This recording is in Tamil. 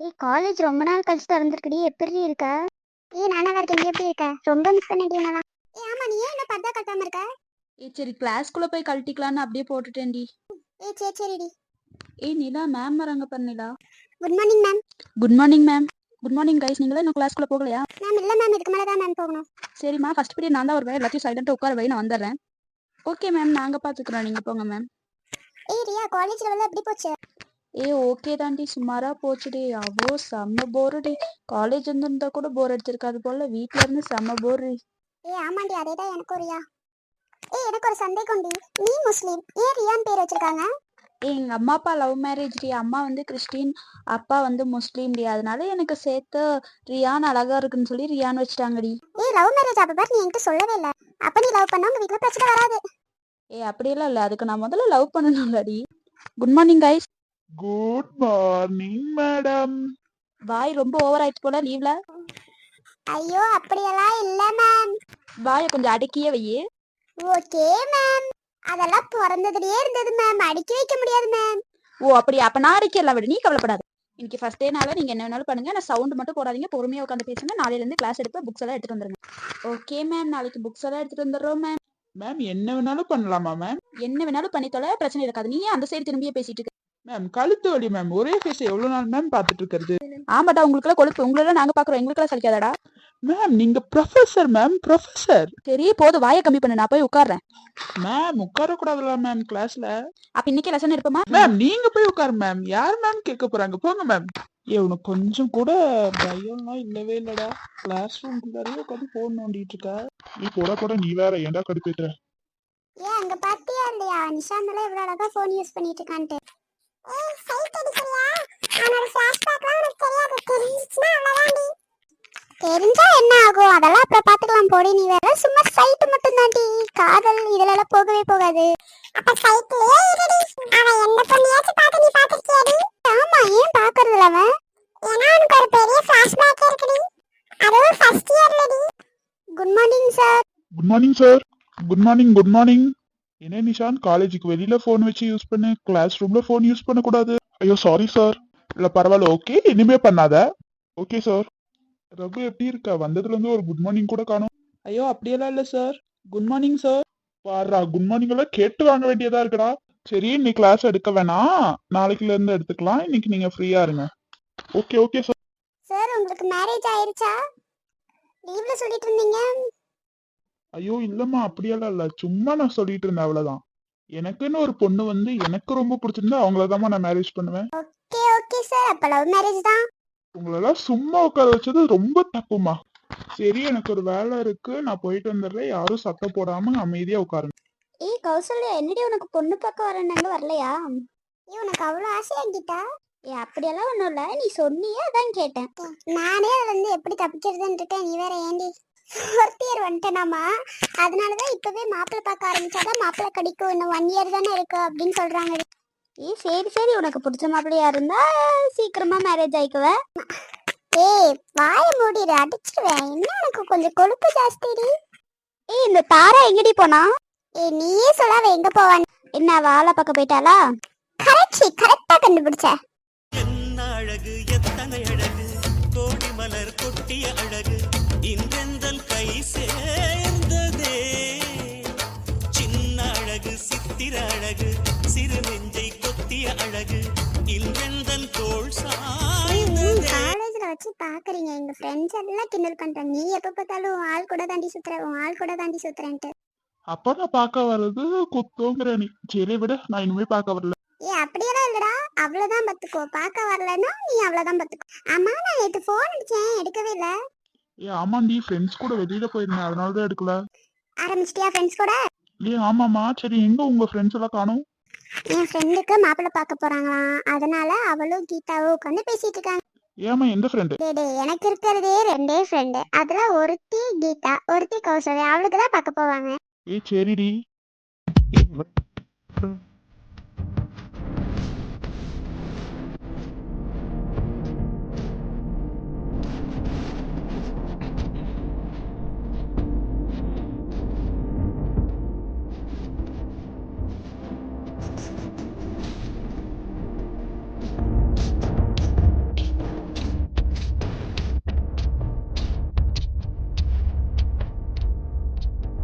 ஏய் காலேஜ் ரொம்ப நாள் கழிச்சு திறந்துருக்குடி. எப்படி இருக்க? ஏய் நானா இருக்கேன். நீ எப்படி இருக்க? ரொம்ப மிஸ் பண்ணிட்டே நானா ஏய் ஆமா நீ ஏன் என்ன பர்தா கட்டாம இருக்க? ஏ சரி கிளாஸ்க்குள்ள போய் கழட்டிக்கலான்னு அப்படியே போட்டுட்டேன்டி. ஏய் சரி சரிடி. ஏய் நிலா மேம் வராங்க பாரு Nila. Good morning ma'am good morning ma'am good morning guys நீங்களே இன்னும் கிளாஸ்க்குள்ள போகலையா? மேம் இல்ல மேம் இதுக்கு மேல தான் மேம் போகணும். சரிம்மா ஃபர்ஸ்ட் பீரியட் நான் தான் வருவேன். எல்லாத்தையும் சைலண்டாக உட்கார வை நான் வந்துடுறேன். ஓகே மேம் நாங்கள் பார்த்துக்குறோம் நீங்கள் போங்க மேம் ஏய் ரியா காலேஜ்ல வந்து எப்படி போச்சு? ஏ ஓகே தாண்டி. சுமாரா போச்சுடி அவ்வளோ செம்ம போருடி காலேஜ் இருந்திருந்தா கூட போர் அடிச்சிருக்காது போல. வீட்ல இருந்து செம்ம போர் ஏய் ஆமாண்டி. அதே தான் எனக்கும் ரியா ஏய் எனக்கு ஒரு சந்தேகம்டி நீ முஸ்லீம். ஏன் ரியான் பேர் வச்சிருக்காங்க? ஏ எங்க அம்மா அப்பா லவ் மேரேஜ் டி. அம்மா வந்து கிறிஸ்டின் அப்பா வந்து முஸ்லீம் டி. அதனால எனக்கு சேர்த்து ரியான் அழகா இருக்குன்னு சொல்லி ரியான் வச்சுட்டாங்கடி ஏய் லவ் மேரேஜ் அப்ப பாரு நீ என்கிட்ட சொல்லவே இல்ல. அப்ப நீ லவ் பண்ணா உங்க வீட்ல பிரச்சனை வராது. ஏ அப்படியெல்லாம் இல்லை. அதுக்கு நான் முதல்ல love பண்ணணும்லடி good morning guys good morning madam வாய் ரொம்ப ஓவர் ஆயிடுச்சு போல லீவ்ல ஐயோ அப்படியெல்லாம் இல்ல மேம் வாயை கொஞ்சம் அடக்கியே வையே. ஓகே மேம் அதெல்லாம் பிறந்ததுலயே இருந்தது மேம் அடிக்க வைக்க முடியாது மேம் ஓ அப்படி அப்ப நான் அடிக்கலாம் விட. நீ கவலைப்படாத. இன்னைக்கு ஃபர்ஸ்ட் டேனால நீங்க என்ன வேணாலும் பண்ணுங்க. நான் சவுண்ட் மட்டும் போடாதீங்க. பொறுமையா உட்காந்து பேசுங்க. நாளையில இருந்து கிளாஸ் எடுத்து புக்ஸ் எல்லாம் எடுத்துட்டு வந்துருங்க. ஓகே மேம் நாளைக்கு புக்ஸ் எல்லாம் எடுத்துட்டு வந்துடுறோம் மேம் மேம் என்ன வேணாலும் பண்ணலாமா மேம் என்ன வேணாலும் பண்ணி தொலை பிரச்சனை இருக்காது. நீ அந்த சைடு திரும்பியே பேசிட்டு இருக்க. மேம் கழுத்து வலி மேம் ஒரே ஃபேஸ் எவ்வளவு நாள் மேம் பார்த்துட்டு இருக்கிறது ஆமாடா உங்களுக்கு கொழுப்பு. உங்களெல்லாம் நாங்க பாக்குறோம் எங்களுக்கெல்லாம் சலிக்காதடா. மேம் நீங்க ப்ரொஃபசர் மேம் ப்ரொஃபசர் சரி போதும். வாயை கம்மி பண்ணு. நான் போய் உட்கார்றேன். மேம் உட்கார கூடாதுல மேம் கிளாஸ்ல அப்ப இன்னைக்கு லெசன் இருப்போமா மேம் நீங்க போய் உட்காரு மேம் யார் மேம் கேட்க போறாங்க? போங்க மேம் ஏ உனக்கு கொஞ்சம் கூட பயம்லாம் இல்லவே இல்லடா. கிளாஸ் ரூம்குள்ளாரே உட்காந்து போன் நோண்டிட்டு இருக்க நீ போடா போடா. நீ வேற ஏன்டா கடுப்பேத்துற? ஏன் அங்க பாத்தியா இல்லையா? நிஷாந்தெல்லாம் இவ்வளவு அழகா போன் யூஸ் பண்ணிட்டு இருக்கான்ட்டு. தெரிஞ்சா என்ன ஆகும்? அதெல்லாம் அப்புறம் பாத்துக்கலாம் போடி. நீ வேற சும்மா சைட் மட்டும் தாண்டி காதல் இதுல எல்லாம் போகவே போகாது. அப்ப சைட்லயே இருடி. அவன் எந்த பொண்ணையாச்சும் பார்த்து நீ பாத்துக்கியாடி ஆமா ஏன் பாக்குறது அவன்? ஏன்னா அவனுக்கு ஒரு பெரிய ஃபிளாஷ்பேக் இருக்குடி. அதுவும் first இயர்லடி good morning sir good morning sir good morning good morning என்ன நிஷான் காலேஜுக்கு வெளியில ஃபோன் வச்சு யூஸ் பண்ணு கிளாஸ் ரூம்ல ஃபோன் யூஸ் பண்ணக்கூடாது. ஐயோ சாரி சார் இல்ல பரவாயில்ல ஓகே இனிமே பண்ணாத. ஓகே சார் ரகு எப்படி இருக்க? வந்ததுல இருந்து ஒரு குட் மார்னிங் கூட காணும். ஐயோ அப்படியெல்லாம் இல்ல சார் குட் மார்னிங் சார் பாருடா குட் மார்னிங் எல்லாம் கேட்டு வாங்க வேண்டியதா இருக்குடா. சரி நீ கிளாஸ் எடுக்க வேணாம். நாளைக்குல இருந்து எடுத்துக்கலாம். இன்னைக்கு நீங்க ஃப்ரீயா இருங்க. ஓகே ஓகே சார் சார் உங்களுக்கு மேரேஜ் ஆயிருச்சா? லீவ்ல சொல்லிட்டு இருந்தீங்க. ஐயோ இல்லம்மா அப்படியெல்லாம் இல்ல. சும்மா நான் சொல்லிட்டு இருந்தேன் அவ்வளவுதான். எனக்குன்னு ஒரு பொண்ணு வந்து எனக்கு ரொம்ப பிடிச்சிருந்தா அவங்களதாம்மா நான் மேரேஜ் பண்ணுவேன். ஓகே ஓகே சார் அப்ப லவ் மேரேஜ் தான். உங்களெல்லாம் சும்மா உட்கார வச்சது ரொம்ப தப்புமா சரி எனக்கு ஒரு வேலை இருக்கு. நான் போயிட்டு வந்துடுறேன். யாரும் சத்தம் போடாம அமைதியா உட்காருங்க. ஏய் கௌசல்யா என்னடி உனக்கு பொண்ணு பார்க்க வரேன்னாங்க வரலையா? ஏய் உனக்கு அவ்வளோ ஆசையா கீதா ஏ அப்படியெல்லாம் ஒன்றும் இல்லை. நீ சொன்னியே அதான் கேட்டேன். நானே அதுல இருந்து எப்படி தப்பிக்கிறதுன்னு இருக்கேன். நீ வேற ஏண்டி ஃபோர்த் இயர் வந்துட்டேனாமா. அதனாலதான் இப்பவே மாப்பிள்ளை பார்க்க ஆரம்பிச்சாதான் மாப்பிள்ளை கிடைக்கும். இன்னும் ஒன் இயர் தானே இருக்கு அப்படின்னு சொல்றாங்க. ஏய் சரி சரி. உனக்கு பிடிச்ச மாப்பிள்ளையா இருந்தா சீக்கிரமா மேரேஜ் ஆயிக்குவ. ஏய் வாய மூடி அடிச்சிருவேன். என்ன உனக்கு கொஞ்சம் கொழுப்பு ஜாஸ்திடி? ஏய் இந்த தாரா எங்கடி போனா? ஏய் நீயே சொல்லாத எங்க போவான் என்ன வாழை பக்கம் போயிட்டாளா? கரெக்ட் கரெக்டா கண்டுபிடிச்ச. கொட்டிய அழகு இன்றெந்தன் கை சேர்ந்ததே. சின்ன அழகு சித்திர அழகு சிறு நெஞ்சை கொத்திய அழகு இன்றெந்தன் தோள் சாய்ந்ததே. காலேஜ்ல வச்சு பாக்குறீங்க. எங்க ஃப்ரெண்ட்ஸ் எல்லாம் கிண்டல் பண்றாங்க. நீ எப்ப பார்த்தாலும் ஆள் கூட தாண்டி சுத்துற உன் ஆள் கூட தாண்டி சுத்துறேன்ட்டு. அப்ப நான் பார்க்க வர்றது குத்தோங்கிற நீ. சரி விட நான் இனிமே பார்க்க வரல. ஏ அப்படியெல்லாம் இல்லடா. அவ்வளவுதான் பத்துக்கோ. பார்க்க வரலன்னா நீ அவ்வளவுதான் பத்துக்கோ. ஆமா நான் நேத்து போன் அடிச்சேன். எடுக்கவே இல்ல. ஏ ஆமாண்டி ஃப்ரெண்ட்ஸ் கூட வெளியில போயிருந்தேன். அதனாலதான் எடுக்கல. ஆரம்பிச்சிட்டியா ஃப்ரெண்ட்ஸ் கூட? ஏ ஆமாமா சரி எங்க உங்க ஃப்ரெண்ட்ஸ் எல்லாம் காணும்? என் ஃப்ரெண்டுக்கு மாப்பிள்ளை பார்க்க போறாங்களாம். அதனால அவளும் கீதாவும் உட்காந்து பேசிட்டு இருக்காங்க. ஏமா எந்த ஃப்ரெண்டு டேய் எனக்கு இருக்கிறதே ரெண்டே ஃப்ரெண்டு அதுல ஒருத்தி கீதா ஒருத்தி கௌசல்யா. அவளுக்கு தான் பார்க்க போவாங்க. ஏ சரிடி.